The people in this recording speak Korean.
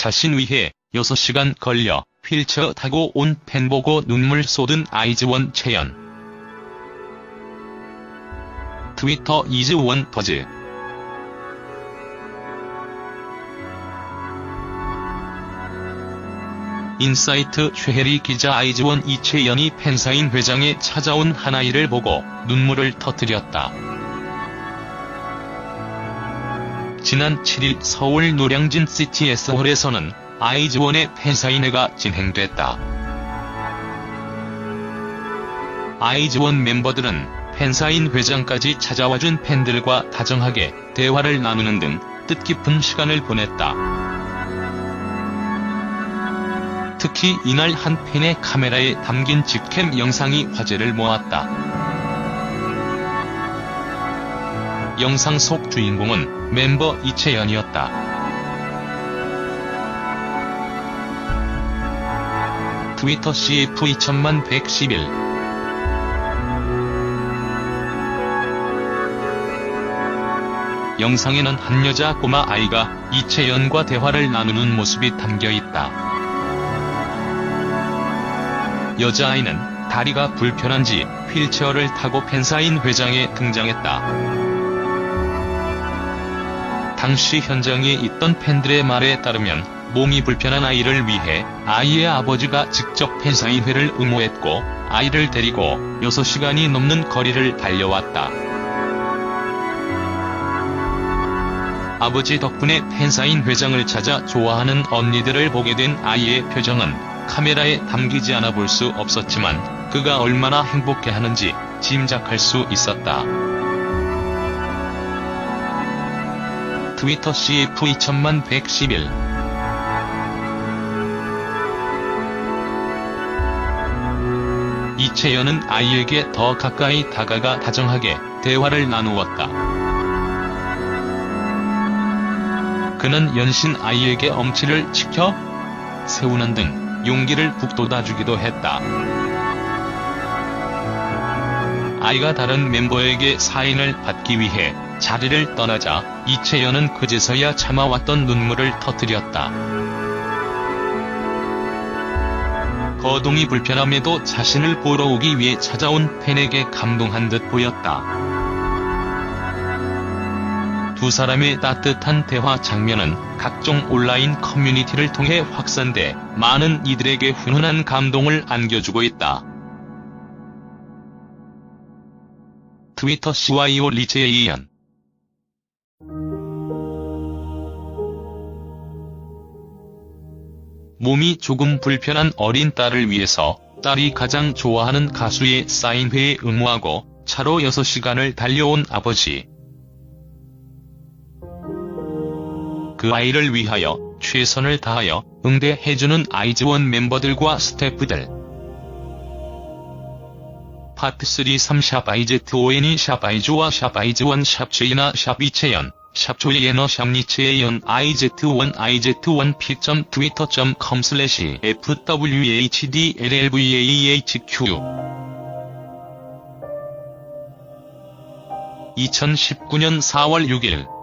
자신 위해 6시간 걸려 휠체어 타고 온 팬 보고 눈물 쏟은 아이즈원 채연. 트위터 이즈원 더즈 인사이트 최혜리 기자 아이즈원 이채연이 팬사인 회장에 찾아온 한아이를 보고 눈물을 터뜨렸다. 지난 7일 서울 노량진 CTS홀에서는 아이즈원의 팬사인회가 진행됐다. 아이즈원 멤버들은 팬사인 회장까지 찾아와준 팬들과 다정하게 대화를 나누는 등 뜻깊은 시간을 보냈다. 특히 이날 한 팬의 카메라에 담긴 직캠 영상이 화제를 모았다. 영상 속 주인공은 멤버 이채연이었다. 트위터 CF 2000만 111 영상에는 한 여자 꼬마 아이가 이채연과 대화를 나누는 모습이 담겨 있다. 여자아이는 다리가 불편한지 휠체어를 타고 팬사인 회장에 등장했다. 당시 현장에 있던 팬들의 말에 따르면 몸이 불편한 아이를 위해 아이의 아버지가 직접 팬사인회를 응모했고 아이를 데리고 6시간이 넘는 거리를 달려왔다. 아버지 덕분에 팬사인 회장을 찾아 좋아하는 언니들을 보게 된 아이의 표정은 카메라에 담기지 않아 볼 수 없었지만 그가 얼마나 행복해하는지 짐작할 수 있었다. 트위터 CF 2000만 111 이채연은 아이에게 더 가까이 다가가 다정하게 대화를 나누었다. 그는 연신 아이에게 엄지를 지켜 세우는 등 용기를 북돋아 주기도 했다. 아이가 다른 멤버에게 사인을 받기 위해 자리를 떠나자 이채연은 그제서야 참아왔던 눈물을 터뜨렸다. 거동이 불편함에도 자신을 보러 오기 위해 찾아온 팬에게 감동한 듯 보였다. 두 사람의 따뜻한 대화 장면은 각종 온라인 커뮤니티를 통해 확산돼 많은 이들에게 훈훈한 감동을 안겨주고 있다. 트위터 CYO 리제이연 몸이 조금 불편한 어린 딸을 위해서 딸이 가장 좋아하는 가수의 사인회에 응모하고 차로 6시간을 달려온 아버지. 그 아이를 위하여 최선을 다하여 응대해주는 아이즈원 멤버들과 스태프들. 파트 3 3 샵 아이즈5N이 샵 아이즈와 샵 아이즈원 샵 제이나 샵 이채연 샵 조이에너 샵 니체연 IZ1 IZ1 p.twitter.com 슬래시 FWHDLLVAHQ 2019년 4월 6일